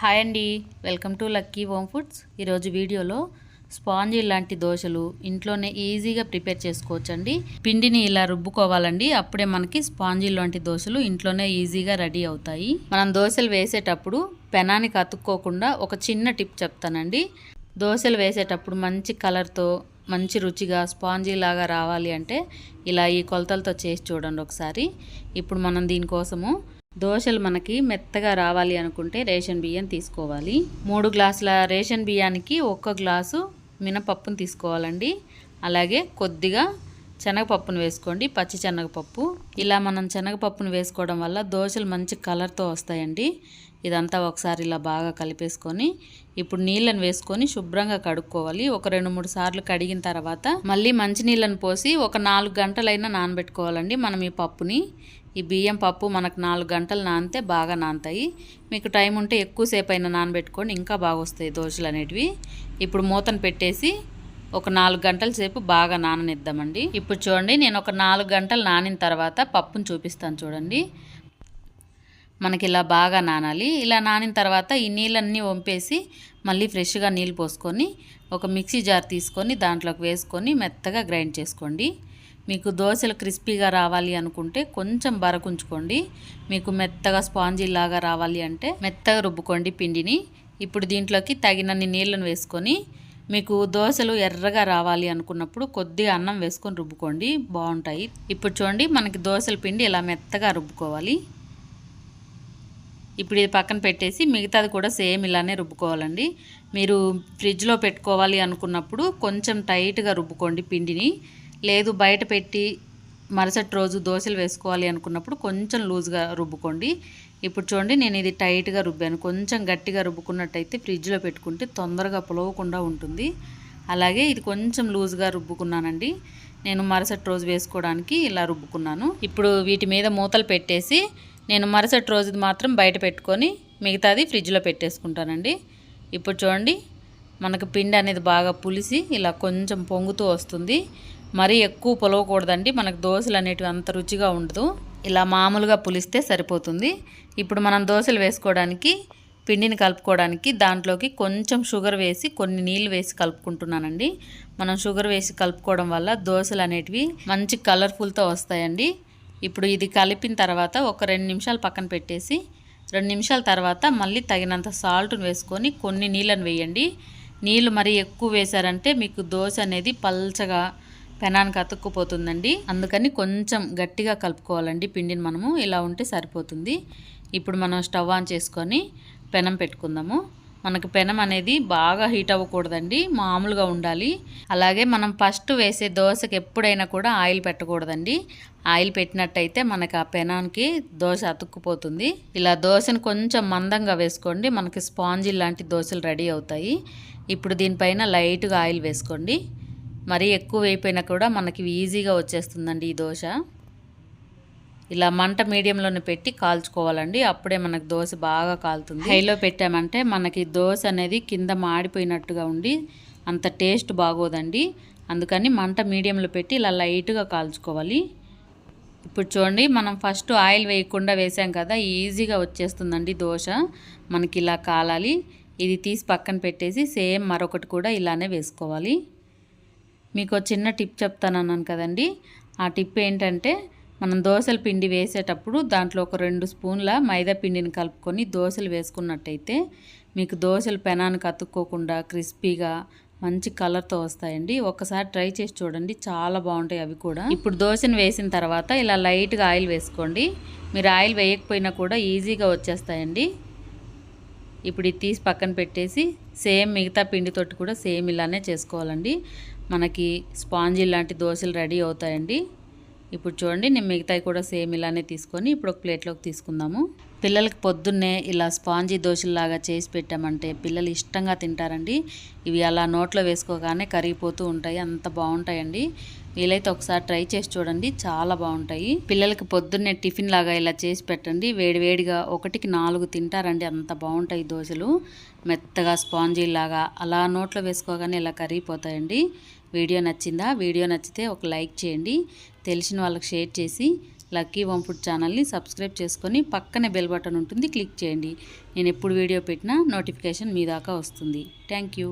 Hi అండి. Welcome to Lucky Home Foods. ఈరోజు వీడియోలో స్పాంజీ లాంటి దోశలు ఇంట్లోనే ఈజీగా ప్రిపేర్ చేసుకోవచ్చండి. పిండిని ఇలా రుబ్బుకోవాలండి. అప్పుడే మనకి స్పాంజీ లాంటి దోశలు ఇంట్లోనే ఈజీగా రెడీ అవుతాయి. మనం దోశలు వేసేటప్పుడు పెనానికి అతుక్కోకుండా ఒక చిన్న టిప్ చెప్తానండి. దోశలు వేసేటప్పుడు మంచి కలర్తో మంచి రుచిగా స్పాంజీ లాగా రావాలి అంటే ఇలా ఈ కొలతలతో చేసి చూడండి ఒకసారి. ఇప్పుడు మనం దీనికోసము దోశలు మనకి మెత్తగా రావాలి అనుకుంటే రేషన్ బియ్యం తీసుకోవాలి. మూడు గ్లాసుల రేషన్ బియ్యానికి ఒక్క గ్లాసు మినపప్పును తీసుకోవాలండి. అలాగే కొద్దిగా శనగపప్పును వేసుకోండి పచ్చి శనగపప్పు. ఇలా మనం శనగపప్పును వేసుకోవడం వల్ల దోశలు మంచి కలర్తో వస్తాయండి. ఇదంతా ఒకసారి ఇలా బాగా కలిపేసుకొని ఇప్పుడు నీళ్ళని వేసుకొని శుభ్రంగా కడుక్కోవాలి. ఒక రెండు మూడు సార్లు కడిగిన తర్వాత మళ్ళీ మంచి నీళ్ళని పోసి ఒక నాలుగు గంటలైనా నానబెట్టుకోవాలండి మనం ఈ పప్పుని. ఈ బియ్యం పప్పు మనకు నాలుగు గంటలు నానితే బాగా నానతాయి. మీకు టైం ఉంటే ఎక్కువసేపు అయినా నానబెట్టుకొని ఇంకా బాగా వస్తాయి దోశలు అనేటివి. ఇప్పుడు మూతను పెట్టేసి ఒక నాలుగు గంటల సేపు బాగా నాననిద్దామండి. ఇప్పుడు చూడండి నేను ఒక నాలుగు గంటలు నానిన తర్వాత పప్పును చూపిస్తాను చూడండి. మనకి ఇలా బాగా నానాలి. ఇలా నానిన తర్వాత ఈ నీళ్ళన్నీ వంపేసి మళ్ళీ ఫ్రెష్గా నీళ్ళు పోసుకొని ఒక మిక్సీ జార్ తీసుకొని దాంట్లోకి వేసుకొని మెత్తగా గ్రైండ్ చేసుకోండి. మీకు దోశలు క్రిస్పీగా రావాలి అనుకుంటే కొంచెం బరకుంచుకోండి. మీకు మెత్తగా స్పాంజీ లాగా రావాలి అంటే మెత్తగా రుబ్బుకోండి పిండిని. ఇప్పుడు దీంట్లోకి తగినన్ని నీళ్ళను వేసుకొని మీకు దోశలు ఎర్రగా రావాలి అనుకున్నప్పుడు కొద్దిగా అన్నం వేసుకొని రుబ్బుకోండి. బాగుంటాయి. ఇప్పుడు చూడండి మనకి దోశల పిండి ఇలా మెత్తగా రుబ్బుకోవాలి. ఇప్పుడు ఇది పక్కన పెట్టేసి మిగతాది కూడా సేమ్ ఇలానే రుబ్బుకోవాలండి. మీరు ఫ్రిడ్జ్లో పెట్టుకోవాలి అనుకున్నప్పుడు కొంచెం టైట్గా రుబ్బుకోండి పిండిని. లేదు బయట పెట్టి మరుసటి రోజు దోశలు వేసుకోవాలి అనుకున్నప్పుడు కొంచెం లూజ్గా రుబ్బుకోండి. ఇప్పుడు చూడండి నేను ఇది టైట్గా రుబ్బాను. కొంచెం గట్టిగా రుబ్బుకున్నట్టయితే ఫ్రిడ్జ్లో పెట్టుకుంటే తొందరగా పులవకుండా ఉంటుంది. అలాగే ఇది కొంచెం లూజ్గా రుబ్బుకున్నానండి. నేను మరుసటి రోజు వేసుకోవడానికి ఇలా రుబ్బుకున్నాను. ఇప్పుడు వీటి మీద మూతలు పెట్టేసి నేను మరుసటి రోజుది మాత్రం బయట పెట్టుకొని మిగతాది ఫ్రిడ్జ్లో పెట్టేసుకుంటానండి. ఇప్పుడు చూడండి మనకు పిండి అనేది బాగా పులిసి ఇలా కొంచెం పొంగుతూ వస్తుంది. మరీ ఎక్కువ పొలవకూడదండి. మనకు దోశలు అనేటివి అంత రుచిగా ఉండదు. ఇలా మామూలుగా పులిస్తే సరిపోతుంది. ఇప్పుడు మనం దోశలు వేసుకోవడానికి పిండిని కలుపుకోవడానికి దాంట్లోకి కొంచెం షుగర్ వేసి కొన్ని నీళ్ళు వేసి కలుపుకుంటున్నానండి. మనం షుగర్ వేసి కలుపుకోవడం వల్ల దోశలు అనేటివి మంచి కలర్ఫుల్తో వస్తాయండి. ఇప్పుడు ఇది కలిపిన తర్వాత ఒక రెండు నిమిషాలు పక్కన పెట్టేసి రెండు నిమిషాల తర్వాత మళ్ళీ తగినంత సాల్ట్ని వేసుకొని కొన్ని నీళ్ళను వేయండి. నీళ్ళు మరి ఎక్కువ వేశారంటే మీకు దోశ అనేది పల్చగా పెనానికి అతుక్కుపోతుందండి అందుకని కొంచెం గట్టిగా కలుపుకోవాలండి. పిండిని మనము ఇలా ఉంటే సరిపోతుంది. ఇప్పుడు మనం స్టవ్ ఆన్ చేసుకొని పెనం పెట్టుకుందాము. మనకు పెనం అనేది బాగా హీట్ అవ్వకూడదండి. మామూలుగా ఉండాలి. అలాగే మనం ఫస్ట్ వేసే దోశకి ఎప్పుడైనా కూడా ఆయిల్ పెట్టకూడదండి. ఆయిల్ పెట్టినట్టయితే మనకు ఆ పెనానికి దోశ అతుక్కుపోతుంది. ఇలా దోశను కొంచెం మందంగా వేసుకోండి. మనకి స్పాంజిల్ లాంటి దోశలు రెడీ అవుతాయి. ఇప్పుడు దీనిపైన లైట్గా ఆయిల్ వేసుకోండి. మరీ ఎక్కువ అయిపోయినా కూడా మనకి ఈజీగా వచ్చేస్తుందండి ఈ దోశ. ఇలా మంట మీడియంలోనే పెట్టి కాల్చుకోవాలండి. అప్పుడే మనకు దోశ బాగా కాలుతుంది. హైలో పెట్టామంటే మనకి దోశ అనేది కింద మాడిపోయినట్టుగా ఉండి అంత టేస్ట్ బాగోదండి. అందుకని మంట మీడియంలో పెట్టి ఇలా లైట్గా కాల్చుకోవాలి. ఇప్పుడు చూడండి మనం ఫస్ట్ ఆయిల్ వేయకుండా వేసాం కదా ఈజీగా వచ్చేస్తుందండి దోశ. మనకి ఇలా కాలాలి. ఇది తీసి పక్కన పెట్టేసి సేమ్ మరొకటి కూడా ఇలానే వేసుకోవాలి. మీకు చిన్న టిప్ చెప్తాను అన్నాను కదండి. ఆ టిప్ ఏంటంటే మనం దోశల పిండి వేసేటప్పుడు దాంట్లో ఒక రెండు స్పూన్ల మైదా పిండిని కలుపుకొని దోశలు వేసుకున్నట్టయితే మీకు దోశలు పెనానికి అతుక్కోకుండా క్రిస్పీగా మంచి కలర్తో వస్తాయండి. ఒకసారి ట్రై చేసి చూడండి చాలా బాగుంటాయి అవి కూడా. ఇప్పుడు దోశను వేసిన తర్వాత ఇలా లైట్గా ఆయిల్ వేసుకోండి. మీరు ఆయిల్ వేయకపోయినా కూడా ఈజీగా వచ్చేస్తాయండి. ఇప్పుడు ఇది తీసి పక్కన పెట్టేసి సేమ్ మిగతా పిండితోటి కూడా సేమ్ ఇలానే చేసుకోవాలండి. మనకి స్పాంజీ లాంటి దోశలు రెడీ అవుతాయండి. ఇప్పుడు చూడండి నేను మిగతాయి కూడా సేమ్ ఇలానే తీసుకొని ఇప్పుడు ఒక ప్లేట్లోకి తీసుకుందాము. పిల్లలకి పొద్దున్నే ఇలా స్పాంజీ దోశలాగా చేసి పెట్టామంటే పిల్లలు ఇష్టంగా తింటారండి. ఇవి అలా నోట్లో వేసుకోగానే కరిగిపోతూ ఉంటాయి. అంత బాగుంటాయండి. వీలైతే ఒకసారి ట్రై చేసి చూడండి. చాలా బాగుంటాయి. పిల్లలకి పొద్దున్నే టిఫిన్ లాగా ఇలా చేసి పెట్టండి. వేడివేడిగా ఒకటికి నాలుగు తింటారండి. అంత బాగుంటాయి దోశలు. మెత్తగా స్పాంజీ లాగా అలా నోట్లో వేసుకోగానే ఇలా కరిగిపోతాయండి. వీడియో నచ్చిందా? వీడియో నచ్చితే ఒక లైక్ చేయండి. తెలిసిన వాళ్ళకి షేర్ చేసి లక్కీ వం ఫుడ్ ఛానల్ని సబ్స్క్రైబ్ చేసుకొని పక్కనే బెల్ బటన్ ఉంటుంది క్లిక్ చేయండి. నేను ఎప్పుడు వీడియో పెట్టినా నోటిఫికేషన్ మీ దాకా వస్తుంది. Thank you.